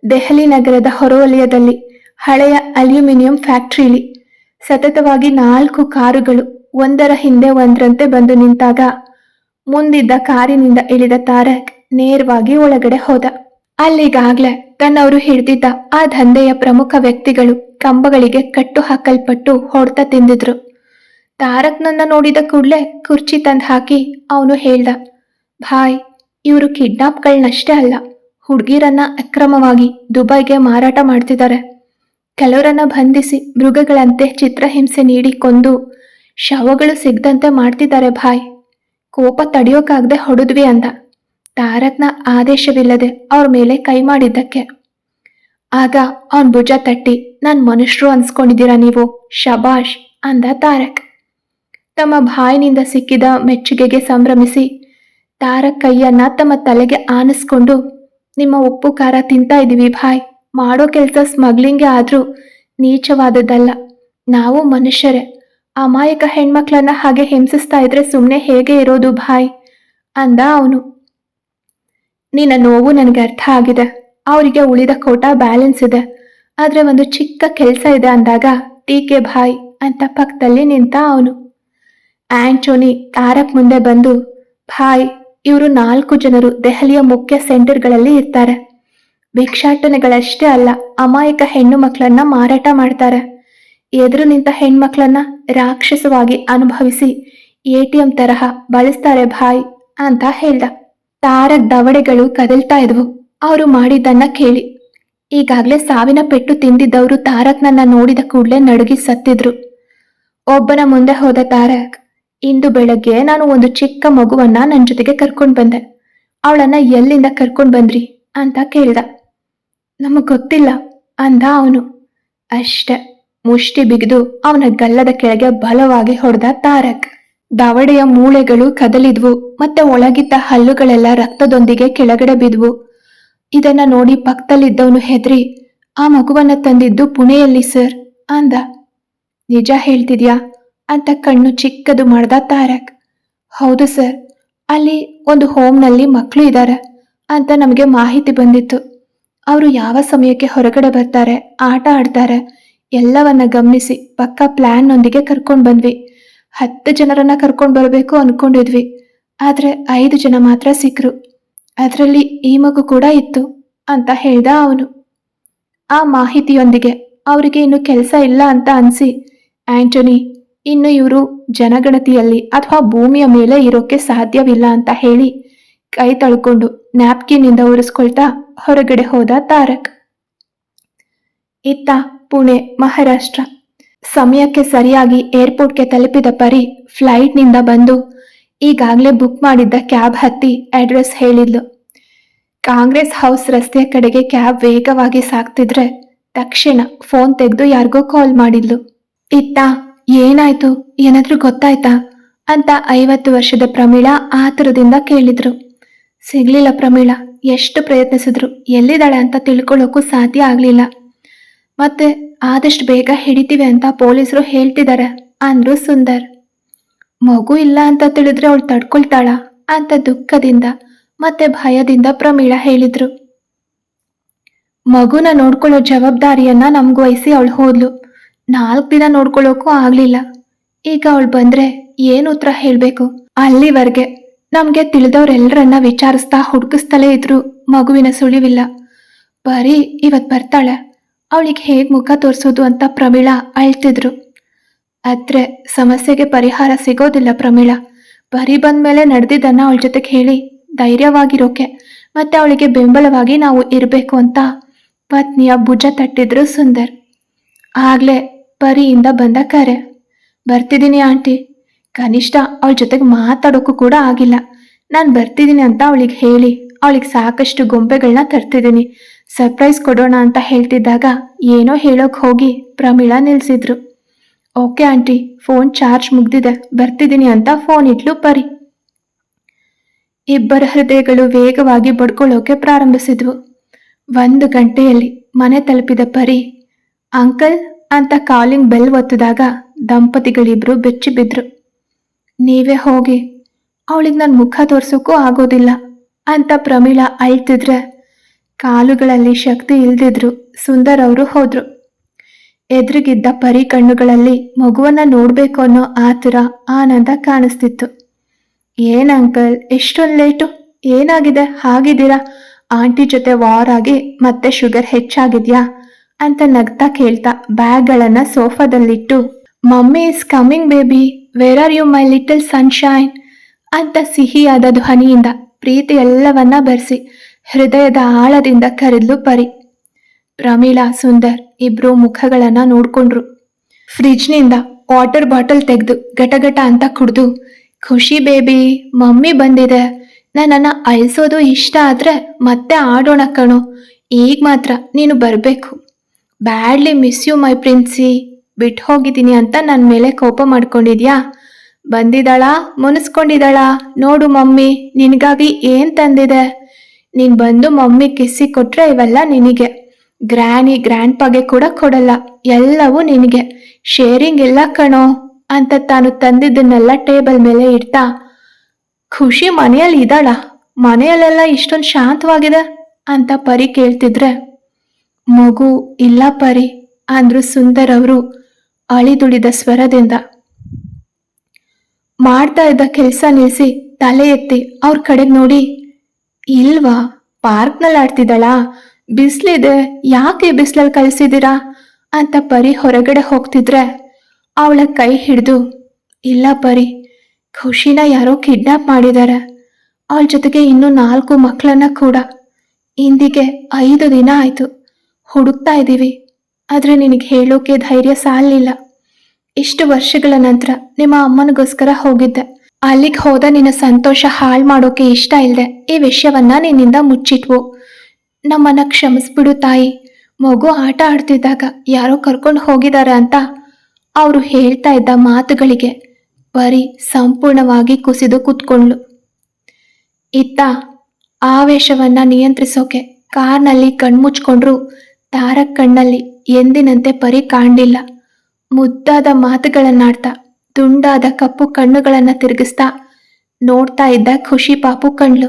ದೆಹಲಿ ನಗರದ ಹೊರವಲಯದಲ್ಲಿ ಹಳೆಯ ಅಲ್ಯೂಮಿನಿಯಂ ಫ್ಯಾಕ್ಟ್ರಿಲಿ ಸತತವಾಗಿ ನಾಲ್ಕು ಕಾರುಗಳು ಒಂದರ ಹಿಂದೆ ಒಂದರಂತೆ ಬಂದು ನಿಂತಾಗ ಮುಂದಿದ್ದ ಕಾರಿನಿಂದ ಇಳಿದ ತಾರಕ್ ನೇರವಾಗಿ ಒಳಗಡೆ ಹೋದ. ಅಲ್ಲಿಗಾಗ್ಲೇ ತನ್ನವರು ಹಿಡಿದಿದ್ದ ಆ ದಂಧೆಯ ಪ್ರಮುಖ ವ್ಯಕ್ತಿಗಳು ಕಂಬಗಳಿಗೆ ಕಟ್ಟು ಹಾಕಲ್ಪಟ್ಟು ಹೊಡ್ತ ತಿಂದಿದ್ರು. ತಾರಕ್ನನ್ನ ನೋಡಿದ ಕೂಡ್ಲೆ ಕುರ್ಚಿ ತಂದು ಹಾಕಿ ಅವನು ಹೇಳ್ದ, ಭಾಯ್, ಇವರು ಕಿಡ್ನಾಪ್ಗಳನ್ನಷ್ಟೇ ಅಲ್ಲ, ಹುಡುಗಿರನ್ನ ಅಕ್ರಮವಾಗಿ ದುಬೈಗೆ ಮಾರಾಟ ಮಾಡ್ತಿದ್ದಾರೆ ಕೆಲವರನ್ನ ಬಂಧಿಸಿ ಮೃಗಗಳಂತೆ ಚಿತ್ರಹಿಂಸೆ ನೀಡಿ ಕೊಂದು ಶವಗಳು ಸಿಗದಂತೆ ಮಾಡ್ತಿದ್ದಾರೆ ಭಾಯ್. ಕೋಪ ತಡೆಯೋಕಾಗದೆ ಹೊಡೆದ್ವಿ ಅಂದ ತಾರಕ್ನ ಆದೇಶವಿಲ್ಲದೆ ಅವ್ರ ಮೇಲೆ ಕೈ ಮಾಡಿದ್ದಕ್ಕೆ. ಆಗ ಅವನ್ ಭುಜ ತಟ್ಟಿ, ನಾನ್ ಮನುಷ್ಯರು ಅನ್ಸ್ಕೊಂಡಿದ್ದೀರಾ ನೀವು? ಶಬಾಷ್! ಅಂದ ತಾರಕ್. ತಮ್ಮ ಬಾಯಿನಿಂದ ಸಿಕ್ಕಿದ ಮೆಚ್ಚುಗೆಗೆ ಸಂಭ್ರಮಿಸಿ ತಾರಕ್ ಕೈಯನ್ನ ತಮ್ಮ ತಲೆಗೆ ಆನಿಸ್ಕೊಂಡು, ನಿಮ್ಮ ಉಪ್ಪು ಖಾರ ತಿಂತಾ ಇದೀವಿ ಭಾಯ್. ಮಾಡೋ ಕೆಲಸ ಸ್ಮಗ್ಲಿಂಗ್ಗೆ ಆದ್ರೂ ನೀಚವಾದದ್ದಲ್ಲ. ನಾವು ಮನುಷ್ಯರೇ. ಅಮಾಯಕ ಹೆಣ್ಮಕ್ಳನ್ನ ಹಾಗೆ ಹಿಂಸಿಸ್ತಾ ಇದ್ರೆ ಸುಮ್ಮನೆ ಹೇಗೆ ಇರೋದು ಭಾಯ್? ಅಂದ ಅವನು. ನಿನ್ನ ನೋವು ನನಗೆ ಅರ್ಥ ಆಗಿದೆ. ಅವರಿಗೆ ಉಳಿದ ಕೋಟ ಬ್ಯಾಲೆನ್ಸ್ ಇದೆ. ಆದರೆ ಒಂದು ಚಿಕ್ಕ ಕೆಲಸ ಇದೆ ಅಂದಾಗ ಟೀಕೆ ಭಾಯ್ ಅಂತ ಪಕ್ಕದಲ್ಲಿ ನಿಂತ ಅವನು. ಆಂಟೋನಿ ತಾರಕ್ ಮುಂದೆ ಬಂದು ಭಾಯ್ ಇವರು ನಾಲ್ಕು ಜನರು ದೆಹಲಿಯ ಮುಖ್ಯ ಸೆಂಟರ್ಗಳಲ್ಲಿ ಇರ್ತಾರೆ. ಭಿಕ್ಷಾಟನೆಗಳಷ್ಟೇ ಅಲ್ಲ, ಅಮಾಯಕ ಹೆಣ್ಣು ಮಕ್ಕಳನ್ನ ಮಾರಾಟ ಮಾಡ್ತಾರೆ. ಎದುರು ನಿಂತ ಹೆಣ್ಮಕ್ಳನ್ನ ರಾಕ್ಷಸವಾಗಿ ಅನುಭವಿಸಿ ಎ ಟಿ ಎಂ ತರಹ ಬಳಸ್ತಾರೆ ಭಾಯ್ ಅಂತ ಹೇಳ್ದ. ತಾರಕ್ ದವಡೆಗಳು ಕದಲ್ತಾ ಇದ್ವು. ಅವರು ಮಾಡಿದ್ದನ್ನ ಕೇಳಿ. ಈಗಾಗ್ಲೇ ಸಾವಿನ ಪೆಟ್ಟು ತಿಂದಿದ್ದವರು ತಾರಕ್ನನ್ನ ನೋಡಿದ ಕೂಡ್ಲೆ ನಡುಗಿ ಸತ್ತಿದ್ರು. ಒಬ್ಬನ ಮುಂದೆ ಹೋದ ತಾರಕ್, ಇಂದು ಬೆಳಗ್ಗೆ ನಾನು ಒಂದು ಚಿಕ್ಕ ಮಗುವನ್ನ ನನ್ನ ಜೊತೆಗೆ ಕರ್ಕೊಂಡು ಬಂದೆ. ಅವಳನ್ನ ಎಲ್ಲಿಂದ ಕರ್ಕೊಂಡು ಬಂದ್ರಿ? ಅಂತ ಕೇಳ್ದ. ನಮಗ್ ಗೊತ್ತಿಲ್ಲ, ಅಂದ ಅವನು. ಅಷ್ಟೆ, ಮುಷ್ಟಿ ಬಿಗಿದು ಅವನ ಗಲ್ಲದ ಕೆಳಗೆ ಬಲವಾಗಿ ಹೊಡೆದ ತಾರಕ್. ದವಡೆಯ ಮೂಳೆಗಳು ಕದಲಿದ್ವು, ಮತ್ತೆ ಒಳಗಿದ್ದ ಹಲ್ಲುಗಳೆಲ್ಲ ರಕ್ತದೊಂದಿಗೆ ಕೆಳಗಡೆ ಬಿದ್ವು. ಇದನ್ನ ನೋಡಿ ಪಕ್ಕದಲ್ಲಿದ್ದವನು ಹೆದ್ರಿ, ಆ ಮಗುವನ್ನ ತಂದಿದ್ದು ಪುಣೆಯಲ್ಲಿ, ಸರ್, ಅಂದ. ನಿಜ ಹೇಳ್ತಿದ್ಯಾ? ಅಂತ ಕಣ್ಣು ಚಿಕ್ಕದು ಮಾಡ್ದ ತಾರಕ್. ಹೌದು, ಸರ್, ಅಲ್ಲಿ ಒಂದು ಹೋಮ್ನಲ್ಲಿ ಮಕ್ಕಳು ಇದ್ದಾರೆ ಅಂತ ನಮಗೆ ಮಾಹಿತಿ ಬಂದಿತ್ತು. ಅವರು ಯಾವ ಸಮಯಕ್ಕೆ ಹೊರಗಡೆ ಬರ್ತಾರೆ, ಆಟ ಆಡ್ತಾರೆ, ಎಲ್ಲವನ್ನ ಗಮನಿಸಿ ಪಕ್ಕ ಪ್ಲಾನ್ನೊಂದಿಗೆ ಕರ್ಕೊಂಡು ಬಂದ್ವಿ. ಹತ್ತು ಜನರನ್ನ ಕರ್ಕೊಂಡು ಬರಬೇಕು ಅನ್ಕೊಂಡಿದ್ವಿ. ಆದ್ರೆ ಐದು ಜನ ಮಾತ್ರ ಸಿಕ್ಕರು ಅದರಲ್ಲಿ ಈ ಮಗು ಕೂಡ ಇತ್ತು ಅಂತ ಹೇಳ್ದ ಅವನು. ಆ ಮಾಹಿತಿಯೊಂದಿಗೆ ಅವರಿಗೆ ಇನ್ನು ಕೆಲಸ ಇಲ್ಲ ಅಂತ ಅನ್ಸಿ, ಆಂಟೋನಿ, ಇನ್ನು ಇವರು ಜನಗಣತಿಯಲ್ಲಿ ಅಥವಾ ಭೂಮಿಯ ಮೇಲೆ ಇರೋಕೆ ಸಾಧ್ಯವಿಲ್ಲ ಅಂತ ಹೇಳಿ ಕೈ ತಳ್ಕೊಂಡು ನ್ಯಾಪ್ಕಿನ್ನಿಂದ ಉರಿಸ್ಕೊಳ್ತಾ ಹೊರಗಡೆ ಹೋದ ತಾರಕ್. ಇತ್ತ ಪುಣೆ, ಮಹಾರಾಷ್ಟ್ರ. ಸಮಯಕ್ಕೆ ಸರಿಯಾಗಿ ಏರ್ಪೋರ್ಟ್ಗೆ ತಲುಪಿದ ಪರಿ ಫ್ಲೈಟ್ನಿಂದ ಬಂದು ಈಗಾಗಲೇ ಬುಕ್ ಮಾಡಿದ್ದ ಕ್ಯಾಬ್ ಹತ್ತಿ ಅಡ್ರೆಸ್ ಹೇಳಿದ್ಲು. ಕಾಂಗ್ರೆಸ್ ಹೌಸ್ ರಸ್ತೆಯ ಕಡೆಗೆ ಕ್ಯಾಬ್ ವೇಗವಾಗಿ ಸಾಗ್ತಿದ್ರೆ ತಕ್ಷಣ ಫೋನ್ ತೆಗೆದು ಯಾರಿಗೋ ಕಾಲ್ ಮಾಡಿದ್ಲು. ಇತ್ತ, ಏನಾಯ್ತು? ಏನಾದ್ರೂ ಗೊತ್ತಾಯ್ತಾ? ಅಂತ ಐವತ್ತು ವರ್ಷದ ಪ್ರಮೀಳಾ ಆತುರದಿಂದ ಕೇಳಿದ್ರು. ಸಿಗ್ಲಿಲ್ಲ ಪ್ರಮೀಳಾ, ಎಷ್ಟು ಪ್ರಯತ್ನಿಸಿದ್ರು, ಎಲ್ಲಿದ್ದಾಳೆ ಅಂತ ತಿಳ್ಕೊಳ್ಳೋಕ್ಕೂ ಸಾಧ್ಯ ಆಗಲಿಲ್ಲ. ಮತ್ತೆ ಆದಷ್ಟು ಬೇಗ ಹಿಡಿತೀವಿ ಅಂತ ಪೊಲೀಸರು ಹೇಳ್ತಿದ್ದಾರೆ ಅಂದ್ರು ಸುಂದರ್. ಮಗು ಇಲ್ಲ ಅಂತ ತಿಳಿದ್ರೆ ಅವಳು ತಡ್ಕೊಳ್ತಾಳ ಅಂತ ದುಃಖದಿಂದ ಮತ್ತೆ ಭಯದಿಂದ ಪ್ರಮೀಳ ಹೇಳಿದ್ರು. ಮಗುನ ನೋಡ್ಕೊಳ್ಳೋ ಜವಾಬ್ದಾರಿಯನ್ನ ನಮ್ಗೆ ವಹಿಸಿ ಅವಳು ಹೋದ್ಲು. ನಾಲ್ಕು ದಿನ ನೋಡ್ಕೊಳ್ಳೋಕ್ಕೂ ಆಗ್ಲಿಲ್ಲ. ಈಗ ಅವಳು ಬಂದ್ರೆ ಏನು ಉತ್ತರ ಹೇಳಬೇಕು? ಅಲ್ಲಿವರೆಗೆ ನಮ್ಗೆ ತಿಳಿದವ್ರೆಲ್ಲರನ್ನ ವಿಚಾರಿಸ್ತಾ ಹುಡುಕಿಸ್ತಲೇ ಇದ್ರು ಮಗುವಿನ ಸುಳಿವಿಲ್ಲ. ಬರೀ ಇವತ್ ಬರ್ತಾಳೆ. ಅವಳಿಗೆ ಹೇಗೆ ಮುಖ ತೋರಿಸೋದು ಅಂತ ಪ್ರಮೀಳಾ ಅಳ್ತಿದ್ರು. ಆದ್ರೆ ಸಮಸ್ಯೆಗೆ ಪರಿಹಾರ ಸಿಗೋದಿಲ್ಲ ಪ್ರಮೀಳಾ ಬಂದ ಮೇಲೆ ನಡೆದಿದ್ದನ್ನ ಅವಳ ಜೊತೆಗೆ ಹೇಳಿ ಧೈರ್ಯವಾಗಿರೋಕೆ, ಮತ್ತೆ ಅವಳಿಗೆ ಬೆಂಬಲವಾಗಿ ನಾವು ಇರಬೇಕು ಅಂತ ಪತ್ನಿಯ ಭುಜ ತಟ್ಟಿದ್ರು ಸುಂದರ್. ಆಗ್ಲೇ ಪರಿಯಿಂದ ಬಂದ ಕರೆ. ಬರ್ತಿದ್ದೀನಿ ಆಂಟಿ. ಕನಿಷ್ಠ ಅವಳ ಜೊತೆಗೆ ಮಾತಾಡೋಕ್ಕೂ ಕೂಡ ಆಗಿಲ್ಲ. ನಾನು ಬರ್ತಿದ್ದೀನಿ ಅಂತ ಅವಳಿಗೆ ಹೇಳಿ. ಅವಳಿಗೆ ಸಾಕಷ್ಟು ಗೊಂಬೆಗಳನ್ನ ತರ್ತಿದ್ದೀನಿ. ಸರ್ಪ್ರೈಸ್ ಕೊಡೋಣ ಅಂತ ಹೇಳ್ತಿದ್ದಾಗ ಏನೋ ಹೇಳೋಕ್ ಹೋಗಿ ಪ್ರಮೀಳಾ ನಿಲ್ಸಿದ್ರು. ಓಕೆ ಆಂಟಿ, ಫೋನ್ ಚಾರ್ಜ್ ಮುಗ್ದಿದೆ. ಬರ್ತಿದ್ದೀನಿ ಅಂತ ಫೋನ್ ಇಟ್ಲು ಪರಿ. ಇಬ್ಬರ ಹೃದಯಗಳು ವೇಗವಾಗಿ ಬಡ್ಕೊಳ್ಳೋಕೆ ಪ್ರಾರಂಭಿಸಿದ್ವು. ಒಂದು ಗಂಟೆಯಲ್ಲಿ ಮನೆ ತಲುಪಿದ ಪರಿ, ಅಂಕಲ್ ಅಂತ ಕಾಲಿಂಗ್ ಬೆಲ್ ಒತ್ತಿದಾಗ ದಂಪತಿಗಳಿಬ್ರು ಬೆಚ್ಚಿ ಬಿದ್ರು ನೀವೇ ಹೋಗಿ, ಅವಳಿಗೆ ನನ್ನ ಮುಖ ತೋರ್ಸೋಕ್ಕೂ ಆಗೋದಿಲ್ಲ. ಅಂತ ಪ್ರಮೀಳಾ ಅಳ್ತಿದ್ರೆ ಕಾಲುಗಳಲ್ಲಿ ಶಕ್ತಿ ಇಲ್ದಿದ್ರು ಸುಂದರ್ ಅವರು ಹೋದ್ರು. ಎದುರಿಗಿದ್ದ ಪರಿ ಕಣ್ಣುಗಳಲ್ಲಿ ಮಗುವನ್ನ ನೋಡ್ಬೇಕು ಅನ್ನೋ ಆತುರ ಆನಂದ ಕಾಣಿಸ್ತಿತ್ತು. ಏನ್ ಅಂಕಲ್, ಎಷ್ಟೊಂದು ಲೇಟು? ಏನಾಗಿದೆ? ಹಾಗಿದ್ದೀರಾ? ಆಂಟಿ ಜೊತೆ ವಾರ್ ಆಗಿ ಮತ್ತೆ ಶುಗರ್ ಹೆಚ್ಚಾಗಿದ್ಯಾ? ಅಂತ ನಗ್ತಾ ಕೇಳ್ತಾ ಬ್ಯಾಗ್ಗಳನ್ನ ಸೋಫಾದಲ್ಲಿಟ್ಟು, mummy is coming, baby. Where are you, my little sunshine? ಅಂತ ಸಿಹಿಯಾದ ಧ್ವನಿಯಿಂದ ಪ್ರೀತಿ ಎಲ್ಲವನ್ನ ಬರೆಸಿ, ಹೃದಯದ ಆಳದಿಂದ ಕರೆದ್ಲು ಪರಿ. ಪ್ರಮೀಳಾ, ಸುಂದರ್ ಇಬ್ರು ಮುಖಗಳನ್ನ ನೋಡ್ಕೊಂಡ್ರು. ಫ್ರಿಜ್ನಿಂದ ವಾಟರ್ ಬಾಟಲ್ ತೆಗೆದು ಗಟಗಟ ಅಂತ ಕುಡ್ದು, ಖುಷಿ ಬೇಬಿ, ಮಮ್ಮಿ ಬಂದಿದೆ. ನನ್ನನ್ನ ಅಳಿಸೋದು ಇಷ್ಟ ಆದ್ರೆ ಮತ್ತೆ ಆಡೋಣ ಕಣೋ. ಈಗ ಮಾತ್ರ ನೀನು ಬರಬೇಕು. Badly miss you my princi. ಬಿಟ್ಟು ಹೋಗಿದ್ದೀನಿ ಅಂತ ನನ್ನ ಮೇಲೆ ಕೋಪ ಮಾಡ್ಕೊಂಡಿದ್ಯಾ? ಬಂದಿದ್ದಾಳಾ ಮುನಿಸ್ಕೊಂಡಿದ್ದಾಳಾ ನೋಡು ಮಮ್ಮಿ, ನಿನಗಾಗಿ ಏನ್ ತಂದಿದೆ? ನೀನ್ ಬಂದು ಮಮ್ಮಿ ಕಿಸಿ ಕೊಟ್ರೆ ಇವೆಲ್ಲ ನಿನಗೆ. ಗ್ರ್ಯಾನಿ ಗ್ರ್ಯಾಂಡ್ ಪಾಗೆ ಕೂಡ ಕೊಡಲ್ಲ, ಎಲ್ಲವೂ ನಿನಗೆ. ಶೇರಿಂಗ್ ಇಲ್ಲ ಕಣೋ ಅಂತ ತಾನು ತಂದಿದ್ದನ್ನೆಲ್ಲ ಟೇಬಲ್ ಮೇಲೆ ಇಡ್ತಾ, ಖುಷಿ ಮನೆಯಲ್ಲಿ ಇದ್ದಾಳ, ಮನೆಯಲ್ಲೆಲ್ಲ ಇಷ್ಟೊಂದು ಶಾಂತವಾಗಿದೆ ಅಂತ ಪರಿ ಕೇಳ್ತಿದ್ರೆ, ಮಗು ಇಲ್ಲ ಪರಿ ಅಂದ್ರು ಸುಂದರ್ ಅವರು ಅಳಿದುಳಿದ ಸ್ವರದಿಂದ ಮಾಡ್ತಾ ಇದ್ದ ಕೆಲಸ ನಿಲ್ಲಿಸಿ ತಲೆ ಎತ್ತಿ ಅವ್ರ ಕಡೆಗೆ ನೋಡಿ, ಇಲ್ವಾ, ಪಾರ್ಕ್ನಲ್ಲಿ ಆಡ್ತಿದ್ದಾಳ, ಬಿಸ್ಲಿದೆ, ಯಾಕೆ ಬಿಸ್ಲಲ್ಲಿ ಕಳಿಸಿದ್ದೀರಾ ಅಂತ ಪರಿ ಹೊರಗಡೆ ಹೋಗ್ತಿದ್ರೆ ಅವಳ ಕೈ ಹಿಡಿದು, ಇಲ್ಲ ಪರಿ, ಖುಷಿನ ಯಾರೋ ಕಿಡ್ನಾಪ್ ಮಾಡಿದ್ದಾರೆ ಅವಳ ಜೊತೆಗೆ ಇನ್ನೂ ನಾಲ್ಕು ಮಕ್ಕಳನ್ನ ಕೂಡ. ಇಂದಿಗೆ ಐದು ದಿನ ಆಯ್ತು, ಹುಡುಕ್ತಾ ಇದ್ದೀವಿ ಆದ್ರೆ ನಿನಗೆ ಹೇಳೋಕೆ ಧೈರ್ಯ ಸಾಲಿಲ್ಲ. ಇಷ್ಟು ವರ್ಷಗಳ ನಂತರ ನಿಮ್ಮ ಅಮ್ಮನಿಗೋಸ್ಕರ ಹೋಗಿದ್ದೆ. ಅಲ್ಲಿಗೆ ಹೋದ ನಿನ್ನ ಸಂತೋಷ ಹಾಳು ಮಾಡೋಕೆ ಇಷ್ಟ ಇಲ್ಲದೆ ಈ ವಿಷಯವನ್ನ ನಿನ್ನಿಂದ ಮುಚ್ಚಿಟ್ವು. ನಮ್ಮನ್ನ ಕ್ಷಮಿಸ್ಬಿಡು ತಾಯಿ. ಮಗು ಆಟ ಆಡ್ತಿದ್ದಾಗ ಯಾರೋ ಕರ್ಕೊಂಡು ಹೋಗಿದ್ದಾರೆ ಅಂತ ಅವರು ಹೇಳ್ತಾ ಇದ್ದ ಮಾತುಗಳಿಗೆ ಪರಿ ಸಂಪೂರ್ಣವಾಗಿ ಕುಸಿದು ಕೂತ್ಕೊಂಡ್ಳು. ಇತ್ತ ಆವೇಶವನ್ನ ನಿಯಂತ್ರಿಸೋಕೆ ಕಾರ್ನಲ್ಲಿ ಕಣ್ಮುಚ್ಕೊಂಡ್ರು. ತಾರಕ್ ಕಣ್ಣಲ್ಲಿ ಎಂದಿನಂತೆ ಪರಿ ಕಾಣಲಿಲ್ಲ. ಮುದ್ದಾದ ಮಾತುಗಳನ್ನಾಡ್ತಾ ದುಂಡಾದ ಕಪ್ಪು ಕಣ್ಣುಗಳನ್ನ ತಿರುಗಿಸ್ತಾ, ನೋಡ್ತಾ ಇದ್ದ ಖುಷಿ ಪಾಪು ಕಣ್ಲು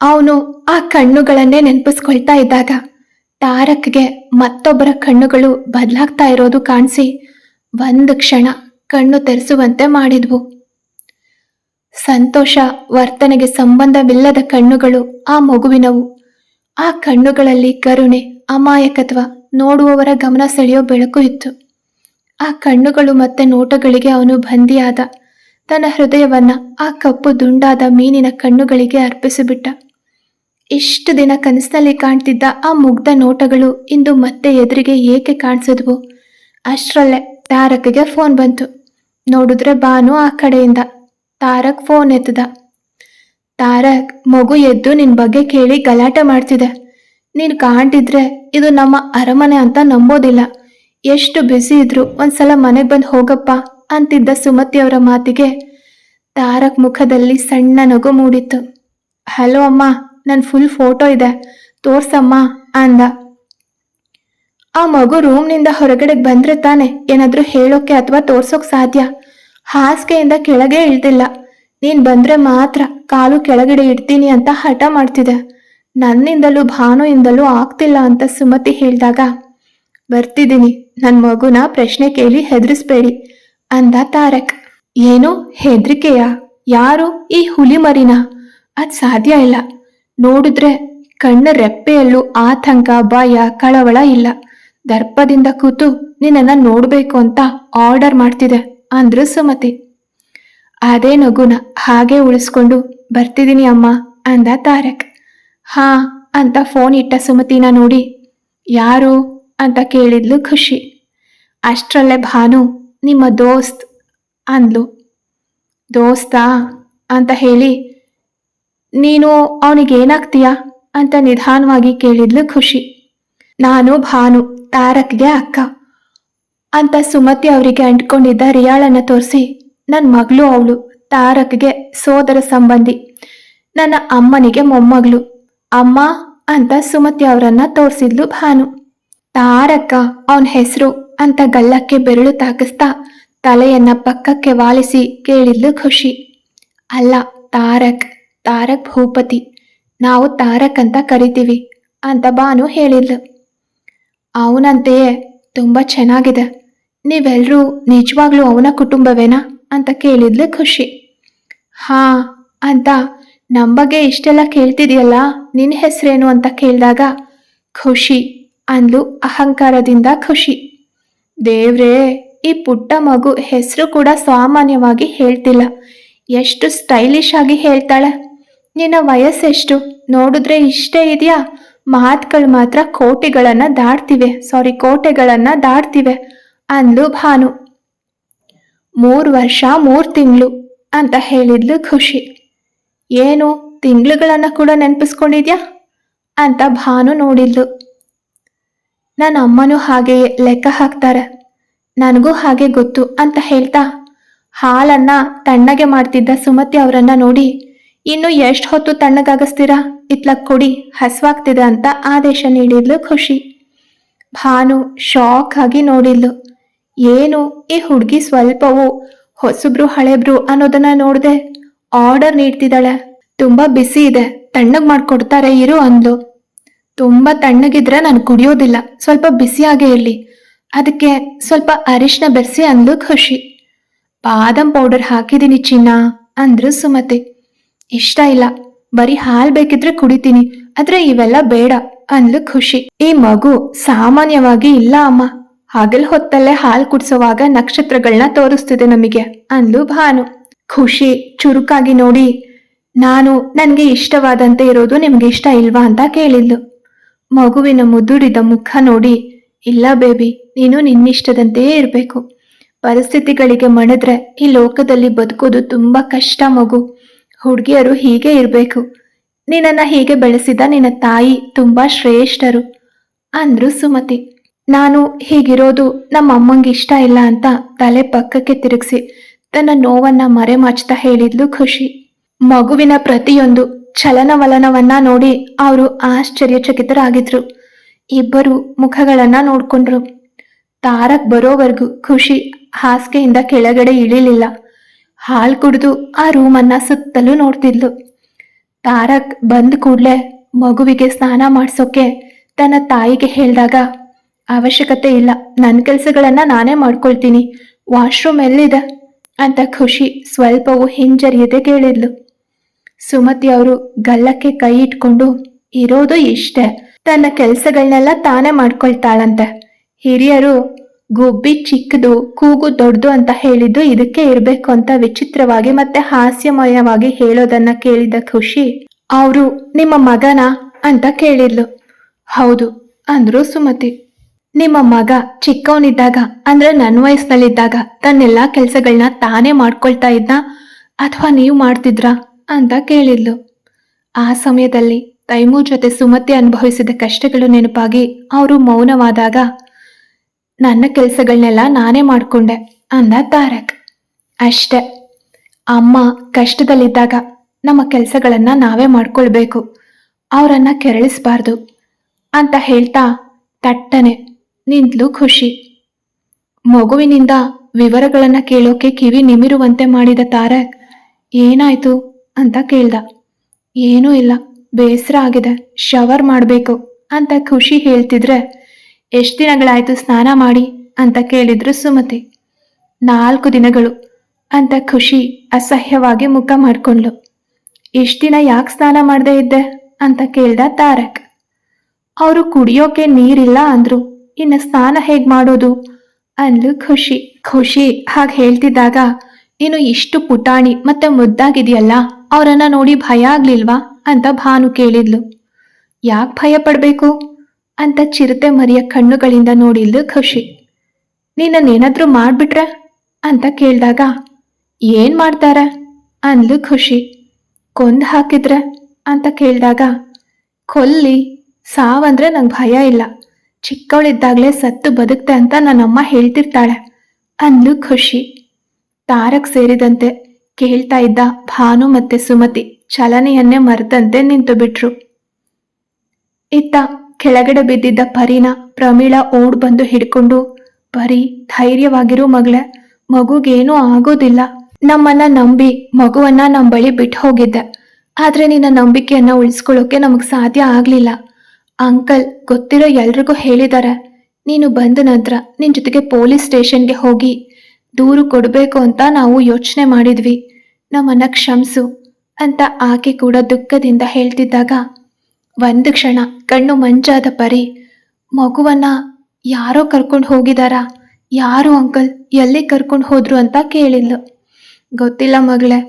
ಅವನು ಆ ಕಣ್ಣುಗಳನ್ನೇ ನೆನಪಿಸ್ಕೊಳ್ತಾ ಇದ್ದಾಗ ತಾರಕ್ಗೆ ಮತ್ತೊಬ್ಬರ ಕಣ್ಣುಗಳು ಬದಲಾಗ್ತಾ ಇರೋದು ಕಾಣಿಸಿ ಒಂದು ಕ್ಷಣ ಕಣ್ಣು ತೆರೆಸುವಂತೆ ಮಾಡಿದ್ವು. ಸಂತೋಷ, ವರ್ತನೆಗೆ ಸಂಬಂಧವಿಲ್ಲದ ಕಣ್ಣುಗಳು ಆ ಮಗುವಿನವು. ಆ ಕಣ್ಣುಗಳಲ್ಲಿ ಕರುಣೆ, ಅಮಾಯಕತ್ವ ನೋಡುವವರ ಗಮನ ಸೆಳೆಯೋ ಬೆಳಕು ಇತ್ತು. ಆ ಕಣ್ಣುಗಳು ಮತ್ತೆ ನೋಟಗಳಿಗೆ ಅವನು ಬಂದಿಯಾದ. ತನ್ನ ಹೃದಯವನ್ನ ಆ ಕಪ್ಪು ದುಂಡಾದ ಮೀನಿನ ಕಣ್ಣುಗಳಿಗೆ ಅರ್ಪಿಸಿಬಿಟ್ಟ. ಇಷ್ಟು ದಿನ ಕನಸಿನಲ್ಲಿ ಕಾಣ್ತಿದ್ದ ಆ ಮುಗ್ಧ ನೋಟಗಳು ಇಂದು ಮತ್ತೆ ಎದುರಿಗೆ ಏಕೆ ಕಾಣಿಸಿದ್ವು? ಅಷ್ಟರಲ್ಲೇ ತಾರಕ್ಗೆ ಫೋನ್ ಬಂತು. ನೋಡಿದ್ರೆ ಬಾನು ಆ ಕಡೆಯಿಂದ. ತಾರಕ್ ಫೋನ್ ಎತ್ತದ. ತಾರಕ್, ಮಗು ಎದ್ದು ನಿನ್ ಬಗ್ಗೆ ಕೇಳಿ ಗಲಾಟೆ ಮಾಡ್ತಿದೆ. ನೀನು ಕಾಣ್ತಿದ್ರೆ ಇದು ನಮ್ಮ ಅರಮನೆ ಅಂತ ನಂಬೋದಿಲ್ಲ. ಎಷ್ಟು ಬ್ಯುಸಿ ಇದ್ರು ಒಂದ್ಸಲ ಮನೆಗೆ ಬಂದು ಹೋಗಪ್ಪ ಅಂತಿದ್ದ ಸುಮತಿಯವರ ಮಾತಿಗೆ. ತಾರಕ್ ಮುಖದಲ್ಲಿ ಸಣ್ಣ ನಗು ಮೂಡಿತ್ತು. ಹಲೋ ಅಮ್ಮ ನನ್ನ ಫುಲ್ ಫೋಟೋ ಇದೆ. ತೋರ್ಸಮ್ಮ, ಅಂದ. ಆ ಮಗು ರೂಮ್ನಿಂದ ಹೊರಗಡೆ ಬಂದ್ರೆ ತಾನೆ ಏನಾದರೂ ಹೇಳೋಕೆ ಅಥವಾ ತೋರ್ಸೋಕ್ ಸಾಧ್ಯ. ಹಾಸಿಗೆಯಿಂದ ಕೆಳಗೆ ಇಳ್ದಿಲ್ಲ ನೀನ್ ಬಂದ್ರೆ ಮಾತ್ರ ಕಾಲು ಕೆಳಗಡೆ ಇಡ್ತೀನಿ ಅಂತ ಹಠ ಮಾಡ್ತಿದೆ. ನನ್ನಿಂದಲೂ ಭಾನುಯಿಂದಲೂ ಆಗ್ತಿಲ್ಲ, ಅಂತ ಸುಮತಿ ಹೇಳಿದಾಗ. ಬರ್ತಿದ್ದೀನಿ. ನನ್ನ ಮಗುನ ಪ್ರಶ್ನೆ ಕೇಳಿ ಹೆದರಿಸ್ಬೇಡಿ ಅಂದ ತಾರಕ್. ಏನು ಹೆದ್ರಿಕೆಯ? ಯಾರು ಈ ಹುಲಿ ಮರಿನ? ಅದ್ ಸಾಧ್ಯ ಇಲ್ಲ. ನೋಡಿದ್ರೆ ಕಣ್ಣ ರೆಪ್ಪೆಯಲ್ಲೂ ಆತಂಕ, ಭಯ, ಕಳವಳ ಇಲ್ಲ. ದರ್ಪದಿಂದ ಕೂತು ನಿನ್ನನ್ನ ನೋಡ್ಬೇಕು ಅಂತ ಆರ್ಡರ್ ಮಾಡ್ತಿದೆ ಅಂದ್ರು ಸುಮತಿ. ಅದೇ ನಗುನ ಹಾಗೆ ಉಳಿಸ್ಕೊಂಡು ಬರ್ತಿದ್ದೀನಿ ಅಮ್ಮ ಅಂದ ತಾರಕ್. ಹಾ ಅಂತ ಫೋನ್ ಇಟ್ಟ ಸುಮತಿನ ನೋಡಿ. ಯಾರು ಅಂತ ಕೇಳಿದ್ಲು ಖುಷಿ. ಅಷ್ಟರಲ್ಲೇ ಭಾನು, ನಿಮ್ಮ ದೋಸ್ತ್, ಅಂದ್ಲು. ದೋಸ್ತಾ? ಅಂತ ಹೇಳಿ, ನೀನು ಅವನಿಗೇನಾಗ್ತೀಯಾ? ಅಂತ ನಿಧಾನವಾಗಿ ಕೇಳಿದ್ಲು ಖುಷಿ. ನಾನು ಭಾನು, ತಾರಕ್ಗೆ ಅಕ್ಕ, ಅಂತ ಸುಮತಿ ಅವರಿಗೆ ಅಂಟ್ಕೊಂಡಿದ್ದ ರಿಯಾಳನ್ನು ತೋರಿಸಿ ನನ್ನ ಮಗಳು ಅವಳು, ತಾರಕ್ಗೆ ಸೋದರ ಸಂಬಂಧಿ, ನನ್ನ ಅಮ್ಮನಿಗೆ ಮೊಮ್ಮಗಳು, ಅಮ್ಮ, ಅಂತ ಸುಮತಿ ಅವರನ್ನ ತೋರಿಸಿದ್ಲು ಭಾನು. ತಾರಕ್ಕ ಅವನ್ ಹೆಸರು ಅಂತ ಗಲ್ಲಕ್ಕೆ ಬೆರಳು ತಾಕಿಸ್ತಾ ತಲೆಯನ್ನ ಪಕ್ಕಕ್ಕೆ ವಾಲಿಸಿ ಕೇಳಿದ್ಲು ಖುಷಿ. ಅಲ್ಲ, ತಾರಕ್ ತಾರಕ್ ಭೂಪತಿ, ನಾವು ತಾರಕ್ ಅಂತ ಕರಿತೀವಿ ಅಂತ ಬಾನು ಹೇಳಿದ್ಲು. ಅವನಂತೆಯೇ ತುಂಬ ಚೆನ್ನಾಗಿದೆ. ನೀವೆಲ್ಲರೂ ನಿಜವಾಗ್ಲೂ ಅವನ ಕುಟುಂಬವೇನಾ ಅಂತ ಕೇಳಿದ್ಲು ಖುಷಿ. ಹಾ, ಅಂತ ನಮ್ಮ ಬಗ್ಗೆ ಇಷ್ಟೆಲ್ಲ ಕೇಳ್ತಿದೆಯಲ್ಲ ನಿನ್ನ ಹೆಸರೇನು ಅಂತ ಕೇಳಿದಾಗ ಖುಷಿ. ಅಂದ್ಲು ಅಹಂಕಾರದಿಂದ ಖುಷಿ. ದೇವ್ರೇ, ಈ ಪುಟ್ಟ ಮಗು ಹೆಸರು ಕೂಡ ಸಾಮಾನ್ಯವಾಗಿ ಹೇಳ್ತಿಲ್ಲ. ಎಷ್ಟು ಸ್ಟೈಲಿಶ್ ಆಗಿ ಹೇಳ್ತಾಳೆ. ನಿನ್ನ ವಯಸ್ಸೆಷ್ಟು? ನೋಡಿದ್ರೆ ಇಷ್ಟೇ ಇದೆಯಾ? ಮಾತುಗಳು ಮಾತ್ರ ಕೋಟೆಗಳನ್ನ ದಾಟ್ತಿವೆ. ಸಾರಿ, ಕೋಟೆಗಳನ್ನ ದಾಟ್ತಿವೆ ಅಂದ್ಲು ಭಾನು. ಮೂರು ವರ್ಷ, ಮೂರು ತಿಂಗಳು ಅಂತ ಹೇಳಿದ್ಲು ಖುಷಿ. ಏನು, ತಿಂಗಳುಗಳನ್ನು ಕೂಡ ನೆನಪಿಸ್ಕೊಂಡಿದ್ಯಾ? ಅಂತ ಭಾನು ನೋಡಿದ್ಲು. ನನ್ನ ಅಮ್ಮನೂ ಹಾಗೆಯೇ ಲೆಕ್ಕ ಹಾಕ್ತಾರೆ. ನನಗೂ ಹಾಗೆ ಗೊತ್ತು ಅಂತ ಹೇಳ್ತಾ, ಹಾಲನ್ನ ತಣ್ಣಗೆ ಮಾಡ್ತಿದ್ದ ಸುಮತಿ ಅವರನ್ನ ನೋಡಿ, ಇನ್ನು ಎಷ್ಟು ಹೊತ್ತು ತಣ್ಣಗಾಗಿಸ್ತೀರಾ? ಇತ್ಲಕ್ ಕೊಡಿ, ಹಸ್ವಾಗ್ತಿದೆ ಅಂತ ಆದೇಶ ನೀಡಿದ್ಲು ಖುಷಿ. ಭಾನು ಶಾಕ್ ಆಗಿ ನೋಡಿದ್ಲು. ಏನು ಈ ಹುಡುಗಿ ಸ್ವಲ್ಪವೂ ಹೊಸಬ್ರು ಹಳೆಬ್ರು ಅನ್ನೋದನ್ನ ನೋಡ್ದೆ? ಆರ್ಡರ್ ನೀಡ್ತಿದ್ದಾಳೆ. ತುಂಬಾ ಬಿಸಿ ಇದೆ. ತಣ್ಣಗ್ ಮಾಡ್ಕೊಡ್ತಾರೆ, ಇರು ಅಂದ್ಲು. ತುಂಬಾ ತಣ್ಣಗಿದ್ರೆ ನಾನು ಕುಡಿಯೋದಿಲ್ಲ. ಸ್ವಲ್ಪ ಬಿಸಿಯಾಗೇ ಇರಲಿ. ಅದಕ್ಕೆ ಸ್ವಲ್ಪ ಅರಿಶಿನ ಬೆರೆಸಿ ಅಂದು ಖುಷಿ. ಬಾದಾಮ್ ಪೌಡರ್ ಹಾಕಿದ್ದೀನಿ ಚಿನ್ನ ಅಂದ್ರು ಸುಮತಿ. ಇಷ್ಟ ಇಲ್ಲ. ಬರೀ ಹಾಲ್ ಬೇಕಿದ್ರೆ ಕುಡಿತೀನಿ. ಆದ್ರೆ ಇವೆಲ್ಲ ಬೇಡ ಅಂದ್ಲು ಖುಷಿ. ಈ ಮಗು ಸಾಮಾನ್ಯವಾಗಿ ಇಲ್ಲ ಅಮ್ಮ. ಹಗಲ್ ಹೊತ್ತಲ್ಲೇ ಹಾಲ್ ಕುಡ್ಸೋವಾಗ ನಕ್ಷತ್ರಗಳನ್ನ ತೋರಿಸ್ತಿದೆ ನಮಗೆ ಅಂದ್ಲು ಭಾನು. ಖುಷಿ ಚುರುಕಾಗಿ ನೋಡಿ, ನಾನು ನನ್ಗೆ ಇಷ್ಟವಾದಂತೆ ಇರೋದು ನಿಮ್ಗೆ ಇಷ್ಟ ಇಲ್ವಾ? ಅಂತ ಕೇಳಿದ್ಲು. ಮಗುವಿನ ಮುದುಡಿದ ಮುಖ ನೋಡಿ, ಇಲ್ಲ ಬೇಬಿ, ನೀನು ನಿನ್ನಿಷ್ಟದಂತೆಯೇ ಇರಬೇಕು. ಪರಿಸ್ಥಿತಿಗಳಿಗೆ ಮಣಿದ್ರೆ ಈ ಲೋಕದಲ್ಲಿ ಬದುಕೋದು ತುಂಬಾ ಕಷ್ಟ ಮಗು. ಹುಡುಗಿಯರು ಹೀಗೆ ಇರಬೇಕು. ನಿನ್ನನ್ನ ಹೀಗೆ ಬೆಳೆಸಿದ ನಿನ್ನ ತಾಯಿ ತುಂಬಾ ಶ್ರೇಷ್ಠರು ಅಂದ್ರು ಸುಮತಿ. ನಾನು ಹೀಗಿರೋದು ನಮ್ಮ ಅಮ್ಮಂಗೆ ಇಷ್ಟ ಇಲ್ಲ ಅಂತ ತಲೆ ಪಕ್ಕಕ್ಕೆ ತಿರುಗಿಸಿ, ತನ್ನ ನೋವನ್ನ ಮರೆಮಾಚ್ತಾ ಹೇಳಿದ್ಲು ಖುಷಿ. ಮಗುವಿನ ಪ್ರತಿಯೊಂದು ಚಲನವಲನವನ್ನ ನೋಡಿ ಅವರು ಆಶ್ಚರ್ಯಚಕಿತರಾಗಿದ್ರು. ಇಬ್ಬರು ಮುಖಗಳನ್ನ ನೋಡ್ಕೊಂಡ್ರು. ತಾರಕ್ ಬರೋವರೆಗೂ ಖುಷಿ ಹಾಸಿಗೆಯಿಂದ ಕೆಳಗಡೆ ಇಳಿಲಿಲ್ಲ. ಹಾಲ್ ಕುಡಿದು ಆ ರೂಮನ್ನ ಸುತ್ತಲೂ ನೋಡ್ತಿದ್ಲು. ತಾರಕ್ ಬಂದ ಕೂಡಲೇ ಮಗುವಿಗೆ ಸ್ನಾನ ಮಾಡಿಸೋಕೆ ತನ್ನ ತಾಯಿಗೆ ಹೇಳಿದಾಗ, ಅವಶ್ಯಕತೆ ಇಲ್ಲ ನನ್ನ ಕೆಲಸಗಳನ್ನ ನಾನೇ ಮಾಡ್ಕೊಳ್ತೀನಿ. ವಾಶ್ರೂಮ್ ಎಲ್ಲಿದೆ? ಅಂತ ಖುಷಿ ಸ್ವಲ್ಪವೂ ಹಿಂಜರಿಯದೆ ಕೇಳಿದ್ಲು. ಸುಮತಿ ಅವರು ಗಲ್ಲಕ್ಕೆ ಕೈ ಇಟ್ಕೊಂಡು, ಇರೋದು ಇಷ್ಟೇ. ತನ್ನ ಕೆಲಸಗಳನ್ನೆಲ್ಲ ತಾನೇ ಮಾಡ್ಕೊಳ್ತಾಳಂತೆ. ಹಿರಿಯರು ಗುಬ್ಬಿ ಚಿಕ್ಕದು ಕೂಗು ದೊಡ್ಡದು ಅಂತ ಹೇಳಿದ್ದು ಇದಕ್ಕೆ ಇರಬೇಕು ಅಂತ ವಿಚಿತ್ರವಾಗಿ ಮತ್ತೆ ಹಾಸ್ಯಮಯವಾಗಿ ಹೇಳೋದನ್ನ ಕೇಳಿದ ಖುಷಿ ಅವರು, ನಿಮ್ಮ ಮಗನ? ಅಂತ ಕೇಳಿದ್ಲು. ಹೌದು, ಅಂದ್ರು ಸುಮತಿ. ನಿಮ್ಮ ಮಗ ಚಿಕ್ಕವನಿದ್ದಾಗ, ಅಂದ್ರೆ ನನ್ನ ವಯಸ್ಸಿನಲ್ಲಿದ್ದಾಗ ತನ್ನೆಲ್ಲಾ ಕೆಲಸಗಳನ್ನ ತಾನೇ ಮಾಡ್ಕೊಳ್ತಾ ಇದ್ನ? ಅಥವಾ ನೀವು ಮಾಡ್ತಿದ್ರಾ? ಅಂತ ಕೇಳಿದ್ಲು. ಆ ಸಮಯದಲ್ಲಿ ತೈಮೂರ್ ಜೊತೆ ಸುಮತಿ ಅನುಭವಿಸಿದ ಕಷ್ಟಗಳು ನೆನಪಾಗಿ ಅವರು ಮೌನವಾದಾಗ, ನನ್ನ ಕೆಲಸಗಳನ್ನೆಲ್ಲ ನಾನೇ ಮಾಡಿಕೊಂಡೆ ಅಂದ ತಾರಕ್. ಅಷ್ಟೆ. ಅಮ್ಮ ಕಷ್ಟದಲ್ಲಿದ್ದಾಗ ನಮ್ಮ ಕೆಲಸಗಳನ್ನ ನಾವೇ ಮಾಡ್ಕೊಳ್ಬೇಕು. ಅವರನ್ನ ಕೆರಳಿಸ್ಬಾರ್ದು ಅಂತ ಹೇಳ್ತಾ ತಟ್ಟನೆ ನಿಂತ್ಲು ಖುಷಿ. ಮಗುವಿನಿಂದ ವಿವರಗಳನ್ನ ಕೇಳೋಕೆ ಕಿವಿ ನಿಮಿರುವಂತೆ ಮಾಡಿದ ತಾರಕ್, ಏನಾಯ್ತು? ಅಂತ ಕೇಳ್ದ. ಏನೂ ಇಲ್ಲ. ಬೇಸರ ಆಗಿದೆ. ಶವರ್ ಮಾಡಬೇಕು ಅಂತ ಖುಷಿ ಹೇಳ್ತಿದ್ರೆ, ಎಷ್ಟು ದಿನಗಳಾಯ್ತು ಸ್ನಾನ ಮಾಡಿ? ಅಂತ ಕೇಳಿದ್ರು ಸುಮತಿ. ನಾಲ್ಕು ದಿನಗಳು ಅಂತ ಖುಷಿ ಅಸಹ್ಯವಾಗಿ ಮುಖ ಮಾಡ್ಕೊಂಡ್ಲು. ಎಷ್ಟು ದಿನ ಯಾಕೆ ಸ್ನಾನ ಮಾಡದೇ ಇದ್ದೆ? ಅಂತ ಕೇಳ್ದ ತಾರಕ್. ಅವರು ಕುಡಿಯೋಕೆ ನೀರಿಲ್ಲ ಅಂದ್ರು. ಇನ್ನು ಸ್ನಾನ ಹೇಗೆ ಮಾಡೋದು? ಅಂದ್ಲು ಖುಷಿ. ಖುಷಿ ಹಾಗೆ ಹೇಳ್ತಿದ್ದಾಗ ನೀನು ಇಷ್ಟು ಪುಟಾಣಿ ಮತ್ತೆ ಮುದ್ದಾಗಿದೆಯಲ್ಲ? ಅವರನ್ನ ನೋಡಿ ಭಯ ಆಗ್ಲಿಲ್ವಾ ಅಂತ ಭಾನು ಕೇಳಿದ್ಲು. ಯಾಕೆ ಭಯ ಪಡಬೇಕು? ಅಂತ ಚಿರತೆ ಮರಿಯ ಕಣ್ಣುಗಳಿಂದ ನೋಡಿದ್ಲು ಖುಷಿ. ನೀನನ್ನೇನಾದ್ರೂ ಮಾಡ್ಬಿಟ್ರೆ? ಅಂತ ಕೇಳಿದಾಗ, ಏನ್ ಮಾಡ್ತಾರೆ? ಅಂದ್ಲು ಖುಷಿ. ಕೊಂದ್ ಹಾಕಿದ್ರೆ? ಅಂತ ಕೇಳಿದಾಗ, ಕೊಲ್ಲಿ, ಸಾವಂದ್ರೆ ನಂಗೆ ಭಯ ಇಲ್ಲ. ಚಿಕ್ಕವಳಿದ್ದಾಗಲೇ ಸತ್ತು ಬದುಕ್ತೆ ಅಂತ ನನ್ನಮ್ಮ ಹೇಳ್ತಿರ್ತಾಳೆ, ಅಂದ್ಲು ಖುಷಿ. ತಾರಕ್ ಸೇರಿದಂತೆ ಕೇಳ್ತಾ ಇದ್ದ ಭಾನು ಮತ್ತೆ ಸುಮತಿ ಚಲನೆಯನ್ನೇ ಮರೆತಂತೆ ನಿಂತು ಬಿಟ್ರು ಇತ್ತ ಕೆಳಗಡೆ ಬಿದ್ದಿದ್ದ ಪರಿನ ಪ್ರಮೀಳ ಓಡ್ ಬಂದು ಹಿಡ್ಕೊಂಡು, ಪರಿ, ಧೈರ್ಯವಾಗಿರು ಮಗಳೇ, ಮಗುಗೇನೂ ಆಗೋದಿಲ್ಲ. ನಮ್ಮನ್ನ ನಂಬಿ ಮಗುವನ್ನ ನಮ್ಮ ಬಳಿ ಬಿಟ್ಟು ಹೋಗಿದ್ದೆ. ಆದ್ರೆ ನಿನ್ನ ನಂಬಿಕೆಯನ್ನ ಉಳಿಸ್ಕೊಳ್ಳೋಕೆ ನಮಗ್ ಸಾಧ್ಯ ಆಗ್ಲಿಲ್ಲ. ಅಂಕಲ್ ಗೊತ್ತಿರೋ ಎಲ್ರಿಗೂ ಹೇಳಿದಾರೆ, ನೀನು ಬಂದ ನಂತರ ನಿನ್ ಜೊತೆಗೆ ಪೊಲೀಸ್ ಸ್ಟೇಷನ್ಗೆ ಹೋಗಿ ದೂರು ಕೊಡಬೇಕು ಅಂತ ನಾವು ಯೋಚನೆ ಮಾಡಿದ್ವಿ. ನಮ್ಮನ್ನ ಕ್ಷಮಿಸು ಅಂತ ಆಕೆ ಕೂಡ ದುಃಖದಿಂದ ಹೇಳ್ತಿದ್ದಾಗ, ಒಂದು ಕ್ಷಣ ಕಣ್ಣು ಮಂಜಾದ ಪರಿ, ಮಗುವನ್ನ ಯಾರೋ ಕರ್ಕೊಂಡು ಹೋಗಿದಾರಾ? ಯಾರು ಅಂಕಲ್? ಎಲ್ಲಿ ಕರ್ಕೊಂಡು ಹೋದ್ರು ಅಂತ ಕೇಳಿದ್ಲು. ಗೊತ್ತಿಲ್ಲ ಮಗಳೇ,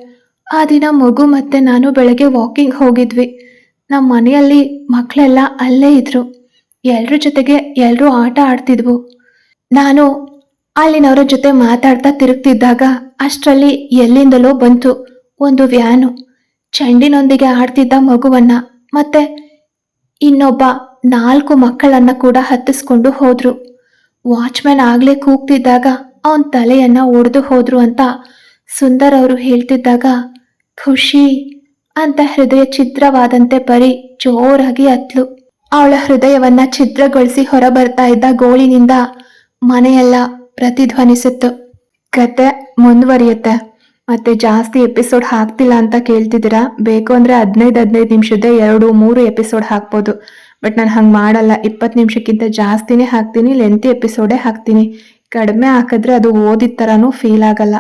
ಆ ದಿನ ಮಗು ಮತ್ತೆ ನಾನು ಬೆಳಗ್ಗೆ ವಾಕಿಂಗ್ ಹೋಗಿದ್ವಿ. ನಮ್ಮ ಮನೆಯಲ್ಲಿ ಮಕ್ಕಳೆಲ್ಲ ಅಲ್ಲೇ ಇದ್ರು. ಎಲ್ರ ಜೊತೆಗೆ ಎಲ್ಲರೂ ಆಟ ಆಡ್ತಿದ್ವು. ನಾನು ಅಲ್ಲಿನವರ ಜೊತೆ ಮಾತಾಡ್ತಾ ತಿರುಗ್ತಿದ್ದಾಗ ಅಷ್ಟರಲ್ಲಿ ಎಲ್ಲಿಂದಲೋ ಬಂತು ಒಂದು ವ್ಯಾನು. ಚೆಂಡಿನೊಂದಿಗೆ ಆಡ್ತಿದ್ದ ಮಗುವನ್ನ ಮತ್ತೆ ಇನ್ನೊಬ್ಬ ನಾಲ್ಕು ಮಕ್ಕಳನ್ನ ಕೂಡ ಹತ್ತಿಸ್ಕೊಂಡು ಹೋದ್ರು. ವಾಚ್ಮ್ಯಾನ್ ಆಗ್ಲೇ ಕೂಗ್ತಿದ್ದಾಗ ಅವನ್ ತಲೆಯನ್ನ ಒಡೆದು ಹೋದ್ರು ಅಂತ ಸುಂದರ್ ಅವರು ಹೇಳ್ತಿದ್ದಾಗ, ಖುಷಿ ಅಂತ ಹೃದಯ ಛಿದ್ರವಾದಂತೆ ಪರಿ ಜೋರಾಗಿ ಅತ್ಲು ಅವಳ ಹೃದಯವನ್ನ ಛಿದ್ರಗೊಳಿಸಿ ಹೊರಬರ್ತಾ ಇದ್ದ ಗೋಳಿನಿಂದ ಮನೆಯೆಲ್ಲ ಪ್ರತಿಧ್ವನಿಸಿತ್ತು. ಕತೆ ಮುಂದುವರಿಯುತ್ತೆ. ಮತ್ತೆ ಜಾಸ್ತಿ ಎಪಿಸೋಡ್ ಹಾಕ್ತಿಲ್ಲ ಅಂತ ಕೇಳ್ತಿದ್ದೀರಾ? ಬೇಕು ಅಂದ್ರೆ ಹದಿನೈದು ಹದಿನೈದು ನಿಮಿಷದ ಎರಡು, ಮೂರು ಎಪಿಸೋಡ್ ಹಾಕ್ಬೋದು. ಬಟ್ ನಾನು ಹಂಗೆ ಮಾಡಲ್ಲ. ಇಪ್ಪತ್ತು ನಿಮಿಷಕ್ಕಿಂತ ಜಾಸ್ತಿನೇ ಹಾಕ್ತೀನಿ, ಲೆಂತಿ ಎಪಿಸೋಡೇ ಹಾಕ್ತೀನಿ. ಕಡಿಮೆ ಹಾಕಿದ್ರೆ ಅದು ಓದಿದ ಥರನೂ ಫೀಲ್ ಆಗಲ್ಲ.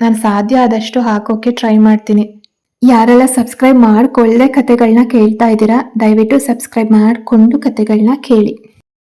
ನಾನು ಸಾಧ್ಯ ಆದಷ್ಟು ಹಾಕೋಕೆ ಟ್ರೈ ಮಾಡ್ತೀನಿ. ಯಾರೆಲ್ಲ ಸಬ್ಸ್ಕ್ರೈಬ್ ಮಾಡಿಕೊಳ್ಳದೆ ಕತೆಗಳನ್ನ ಕೇಳ್ತಾ ಇದ್ದೀರಾ, ದಯವಿಟ್ಟು ಸಬ್ಸ್ಕ್ರೈಬ್ ಮಾಡಿಕೊಂಡು ಕತೆಗಳನ್ನ ಕೇಳಿ.